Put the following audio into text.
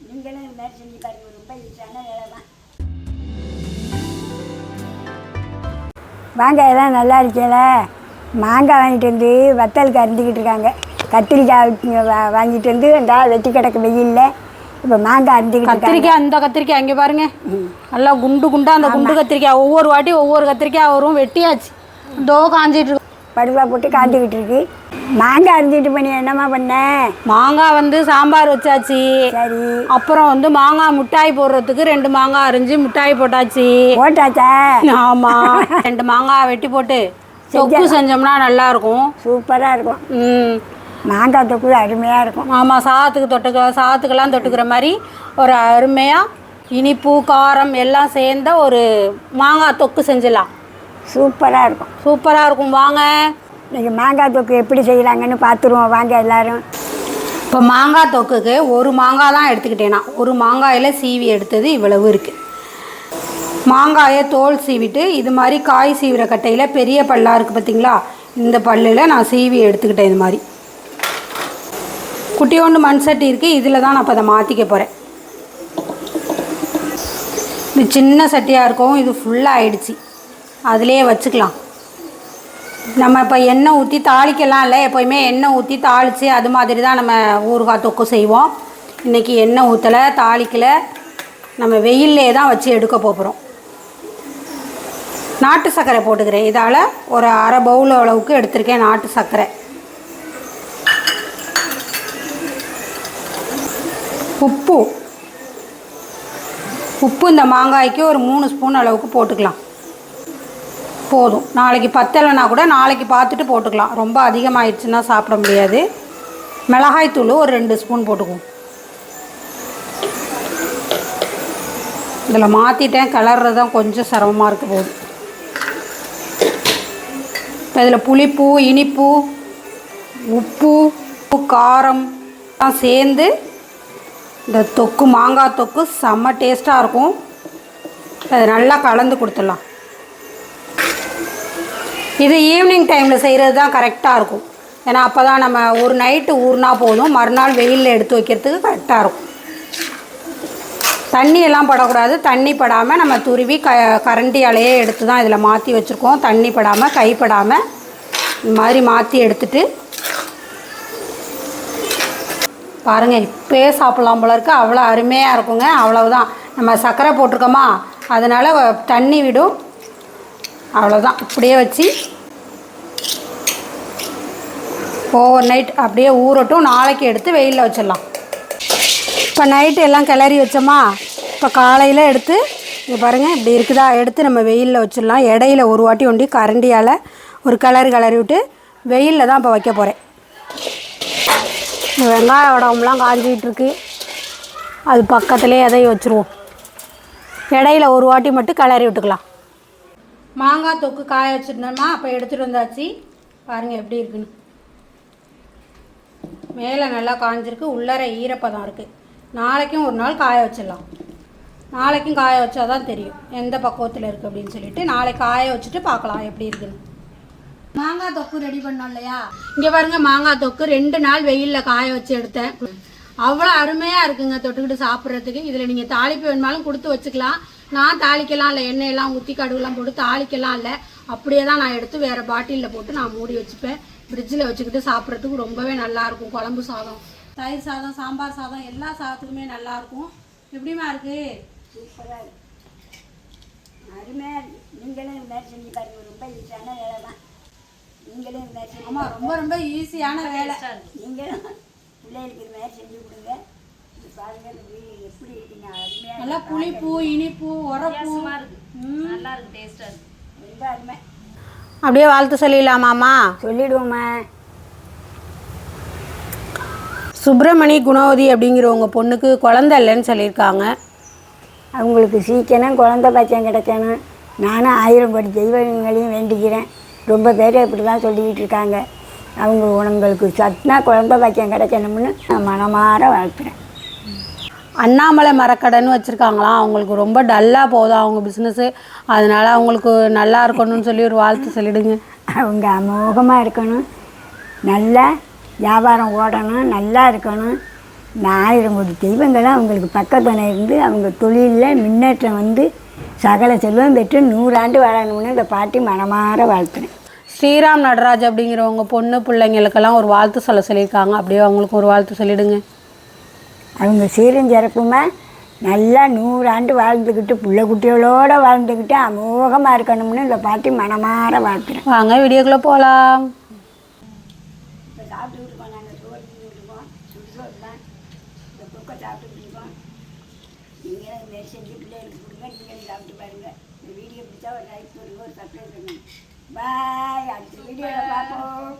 நீங்களும் இது மாதிரி செஞ்சு பாருங்க ரொம்ப ஈஸியான வேலை தான். மாங்காய் எல்லாம் நல்லா இருக்கல மாங்காய் வாங்கிட்டு வந்து வத்தலுக்கு அரிஞ்சிக்கிட்டு இருக்காங்க. கத்திரிக்காய் வா- வாங்கிட்டு வந்து இந்த வெட்டி கிடக்கு வெயில்ல. இப்போ மாங்காய் அரிஞ்சிக்கிட்டு கத்திரிக்காய் அந்த கத்திரிக்காய் அங்கே பாருங்க. நல்லா குண்டு குண்டா அந்த குண்டு கத்திரிக்காய். ஒவ்வொரு வாட்டி ஒவ்வொரு கத்திரிக்காய் வரும். வெட்டியாச்சு. தோ காஞ்சிட்டு படுவா போட்டு காஞ்சிக்கிட்டு இருக்கு. மாங்காய் அரிஞ்சிட்டு பண்ணி என்னம்மா பண்ண? மாங்காய் வந்து சாம்பார் வச்சாச்சு. சரி. அப்புறம் வந்து மாங்காய் முட்டாய் போடுறதுக்கு ரெண்டு மாங்காய் அரிஞ்சு முட்டாய் போட்டாச்சு. போட்டாச்சா? ஆமா. ரெண்டு மாங்காய் வெட்டி போட்டு தொக்கு செஞ்சோம்னா நல்லா இருக்கும் சூப்பராக இருக்கும். ம். மாங்காய் தொக்கு அருமையாக இருக்கும். ஆமாம் சாதத்துக்கு தொட்டுக்க சாதத்துக்கெல்லாம் தொட்டுக்கிற மாதிரி ஒரு அருமையாக இனிப்பு காரம் எல்லாம் சேர்ந்த ஒரு மாங்காய் தொக்கு செஞ்சிடலாம். சூப்பராக இருக்கும். சூப்பராக இருக்கும். வாங்க. இன்னைக்கு மாங்காய் தொக்கு எப்படி செய்யலாங்கன்னு பார்த்துருவோம் வாங்க எல்லாரும். இப்போ மாங்காய் தொக்குக்கு ஒரு மாங்காய் தான் எடுத்துக்கிட்டேனா ஒரு மாங்காயில் சீவி எடுத்தது இவ்வளவு இருக்குது மாங்காயை தோல் சீவிட்டு இது மாதிரி காய் சீவிர கட்டையில் பெரிய பல்லா இருக்குது பார்த்தீங்களா இந்த பல்லில் நான் சீவி எடுத்துக்கிட்டேன் இது மாதிரி. குட்டியோண்டு மண் சட்டி இருக்குது இதில் தான் நான் இப்போ அதை மாற்றிக்க போகிறேன் இது சின்ன சட்டியாக இருக்கும் இது ஃபுல்லாக ஆயிடுச்சு. அதிலே வச்சுக்கலாம். நம்ம இப்போ எண்ணெய் ஊற்றி தாளிக்கலாம் இல்லை எப்போயுமே எண்ணெய் ஊற்றி தாளித்து அது மாதிரி தான் நம்ம ஊறுகாய் தொக்கு செய்வோம். இன்றைக்கி எண்ணெய் ஊற்றலை தாளிக்கலை. நம்ம வெயிலே தான் வச்சு எடுக்க போகிறோம் நாட்டு சர்க்கரை போட்டுக்கிறேன். இதால் ஒரு அரை பவுல் அளவுக்கு எடுத்திருக்கேன் நாட்டு சர்க்கரை. உப்பு. உப்பு இந்த மாங்காய்க்கு ஒரு மூணு ஸ்பூன் அளவுக்கு போட்டுக்கலாம். போதும். நாளைக்கு பத்தலைன்னா கூட நாளைக்கு பார்த்துட்டு போட்டுக்கலாம். ரொம்ப அதிகமாகிடுச்சுன்னா சாப்பிட முடியாது. மிளகாய் தூள் ஒரு ரெண்டு ஸ்பூன் போட்டுக்குவோம். இதில் மாற்றிட்டேன் கலர்றது தான் கொஞ்சம் சிரமமாக இருக்க போகுது இப்போ இதில் புளிப்பு இனிப்பு உப்பு உப்பு, காரம் எல்லாம் சேர்ந்து இந்த தொக்கு மாங்காய் தொக்கு செம்ம டேஸ்ட்டாக இருக்கும். அதை நல்லா கலந்து கொடுத்துடலாம். இது ஈவினிங் டைமில் செய்கிறது தான் கரெக்டாக இருக்கும். ஏன்னா அப்போ தான் நம்ம ஒரு நைட்டு ஊறினா போதும். மறுநாள் வெயிலில் எடுத்து வைக்கிறதுக்கு கரெக்டாக இருக்கும். தண்ணி எல்லாம் படக்கூடாது. தண்ணி படாமல் நம்ம துருவி க கரண்டியாலேயே எடுத்து தான் இதில் மாற்றி வச்சுருக்கோம். தண்ணி படாமல் கைப்படாமல் இந்த மாதிரி மாற்றி எடுத்துட்டு பாருங்கள் இப்போயே சாப்பிட்லாம் போல இருக்குது அவ்வளோ அருமையாக இருக்குங்க. அவ்வளவுதான். நம்ம சர்க்கரை போட்டிருக்கோமா? அதனால் தண்ணி விடும். அவ்வளோதான் அப்படியே வச்சு ஓவர் நைட் அப்படியே ஊறட்டும். நாளைக்கு எடுத்து வெயிலில் வச்சிடலாம். இப்போ நைட்டு எல்லாம் கிளறி வச்சோமா? இப்போ காலையில் எடுத்து இங்கே பாருங்கள் இப்படி இருக்குதா? எடுத்து நம்ம வெயிலில் வச்சிடலாம். இடையில ஒரு வாட்டி ஒண்டி கரண்டியால் ஒரு கிளறி கிளறி விட்டு வெயிலில் தான் இப்போ வைக்க போகிறேன் இந்த வெங்காய உடம்புலாம் காஞ்சிக்கிட்டுருக்கு அது பக்கத்துலேயே எதையும் வச்சுருவோம். இடையில ஒரு வாட்டி மட்டும் கிளறி விட்டுக்கலாம். மாங்காய் தொக்கு காய வச்சுருந்தோமா அப்போ எடுத்துகிட்டு வந்தாச்சு. பாருங்கள் எப்படி இருக்குன்னு. மேலே நல்லா காஞ்சிருக்கு. உள்ளர ஈரப்பதம் இருக்குது நாளைக்கும் ஒரு நாள் காய வச்சிடலாம். நாளைக்கும் காய வச்சா தான் தெரியும். எந்த பக்குவத்தில் இருக்குது அப்படின்னு சொல்லிட்டு நாளைக்கு காய வச்சுட்டு பார்க்கலாம் எப்படி இருக்குன்னு. மாங்காய் தொக்கு ரெடி பண்ணோம் இல்லையா? இங்கே பாருங்க மாங்காய் தொக்கு ரெண்டு நாள் வெயிலில் காய வச்சு எடுத்தேன். அவ்வளோ அருமையாக இருக்குங்க தொட்டுக்கிட்டு சாப்பிட்றதுக்கு. இதில் நீங்கள் தாளிப்பு வேணுமாலும் கொடுத்து வச்சுக்கலாம். நான் தாளிக்கலாம் இல்லை எண்ணெயெல்லாம் ஊற்றி கடுகுலாம் போட்டு தாளிக்கலாம் இல்லை. அப்படியே தான் நான் எடுத்து வேறு பாட்டிலில் போட்டு நான் மூடி வச்சுப்பேன். ஃப்ரிட்ஜில் வச்சுக்கிட்டு சாப்பிட்றதுக்கு ரொம்பவே நல்லா இருக்கும். குழம்பு சாதம் தயிர் சாதம் சாம்பார் சாதம் எல்லா சாதத்துக்குமே நல்லா இருக்கும். எப்படிமா இருக்கு? சூப்பராக இருக்கு. அருமையாக நீங்களும் இது மாதிரி செஞ்சு பாருங்க. ரொம்ப ஈஸியான வேலை தான். நீங்களும் இது மாதிரி ஆமாம் ரொம்ப ரொம்ப ஈஸியான வேலை. நீங்களும் பிள்ளைகளுக்கு இது மாதிரி செஞ்சு கொடுங்க. இது பாருங்க இந்த வீடு எப்படி இருக்குங்க அருமையாக நல்லா புளிப்பு இனிப்பு உரப்பு. நல்லா இருக்கு டேஸ்டா இருக்கு. ரொம்ப அருமை. அப்படியே வாழ்த்து சொல்லிடலாமாம்மா சொல்லிடுவோம்மா. சுப்பிரமணி குணவதி அப்படிங்கிறவங்க பொண்ணுக்கு குழந்தை இல்லைன்னு சொல்லியிருக்காங்க. அவங்களுக்கு சீக்கிரம் குழந்த பாக்கியம் கிடைக்கணும். நானும் ஆயிரம் கோடி தெய்வங்களையும் வேண்டிக்கிறேன். ரொம்ப பேர் இப்படி தான் சொல்லிக்கிட்டு இருக்காங்க. அவங்க உங்களுக்கு சட்னா குழந்த பாக்கியம் கிடைக்கணும்னு நான் மனமாற வாழ்த்துறேன். அண்ணாமலை மரக்கடைன்னு வச்சுருக்காங்களாம். அவங்களுக்கு ரொம்ப டல்லாக போதும் அவங்க பிஸ்னஸ்ஸு அதனால அவங்களுக்கு நல்லா இருக்கணும்னு சொல்லி ஒரு வாழ்த்து சொல்லிடுங்க. அவங்க அமோகமாக இருக்கணும். நல்லா வியாபாரம் ஓடணும் நல்லா இருக்கணும். ஆயிரம் கோடி தெய்வங்களும் அவங்களுக்கு பக்கத்தனை இருந்து அவங்க தொழிலில் முன்னேற்றம் வந்து சகல செல்வம் பெற்று நூறாண்டு வாழணும்னு இந்த பாட்டி மனமாற வாழ்த்துனேன் ஸ்ரீராம் நடராஜ் அப்படிங்கிறவங்க பொண்ணு பிள்ளைங்களுக்கெல்லாம் ஒரு வாழ்த்து சொல்ல சொல்லியிருக்காங்க. அப்படியே அவங்களுக்கு ஒரு வாழ்த்து சொல்லிடுங்க. அவங்க சீரும் நல்லா நூறாண்டு வாழ்ந்துக்கிட்டு பிள்ளை குட்டிகளோடு வாழ்ந்துக்கிட்டு அமோகமாக இருக்கணும்னு இந்த பாட்டி மனமாற வாழ்த்துறேன். வாங்க வீடியோக்குள்ளே போகலாம் பாய் அடுத்த வீடியோவில் பார்ப்போம்.